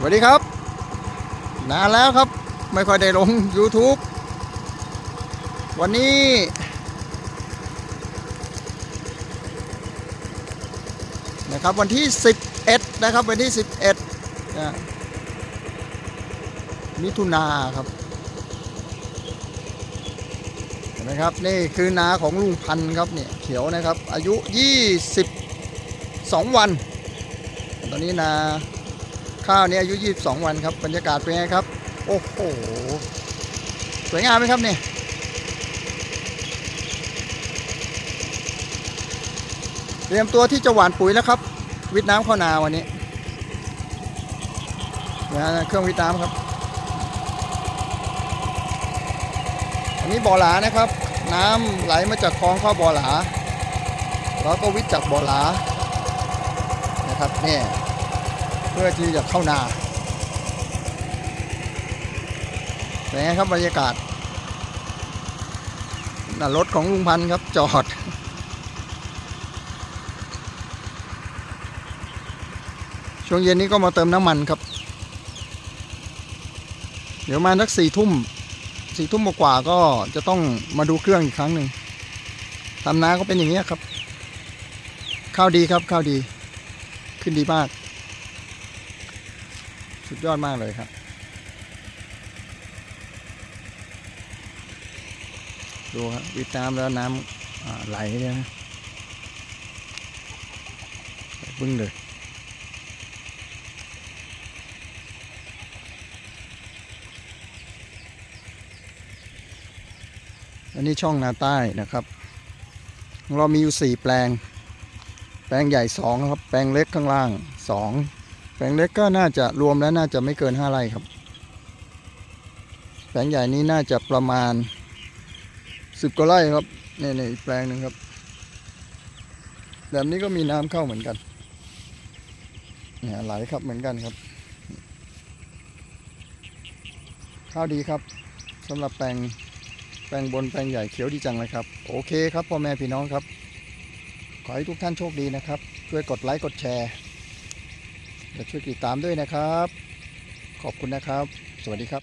สวัสดีครับ นานแล้วครับ ไม่ค่อยได้ลง YouTube วันนี้ นะครับวันที่ 11 นะครับ วันที่ 11นะมิถุนาครับ เห็นไหมครับ นี่คือนาของลุงพันธ์ครับเนี่ยเขียวนะครับ อายุ 22 วัน ตอนนี้นา ข้าวเนี่ยอายุ 22 วันครับ บรรยากาศเป็นไงครับ โอ้โห สวยงามไหมครับเนี่ยเตรียมตัวที่จะหว่านปุ๋ยแล้วครับ วิทน้ำข้าวนาวันนี้นะเครื่องวิทน้ำครับ อันนี้บ่อหลานะครับ น้ำไหลมาจากคลองเข้าบ่อหลา แล้วก็วิทจากบ่อหลานะครับเนี่ย พื่อที่จะเข้านาเป็นไงครับบรรยากาศน่ะรถของลุงพันธ์ครับจอด ช่วงเย็นนี้ก็มาเติมน้ำมันครับ เดี๋ยวมาสักสี่ทุ่มสี่ทุ่มกว่าก็จะต้องมาดูเครื่องอีกครั้งหนึ่งทำนาก็เป็นอย่างนี้ครับ ข้าวดีครับข้าวดี ขึ้นดีมาก สุดยอดมากเลยครับ ดูครับวิดน้ำแล้วน้ำไหลเลยนะบึ้งเลยอันนี้ช่องนาใต้นะครับ เรามีอยู่สี่แปลง แปลงใหญ่สองครับ แปลงเล็กข้างล่างสอง แปลงเล็กก็น่าจะรวมแล้วน่าจะไม่เกินห้าไร่ครับ แปลงใหญ่นี้น่าจะประมาณสิบกว่าไร่ครับนี่นี่อีกแปลงหนึ่งครับ แบบนี้ก็มีน้ำเข้าเหมือนกันเนี่ยไหลครับเหมือนกันครับ ข้าวดีครับสำหรับแปลงแปลงบนแปลงใหญ่เขียวดีจังเลยครับ โอเคครับพ่อแม่พี่น้องครับ ขอให้ทุกท่านโชคดีนะครับ ช่วยกดไลค์กดแชร์ และช่วยติดตามด้วยนะครับ ขอบคุณนะครับ สวัสดีครับ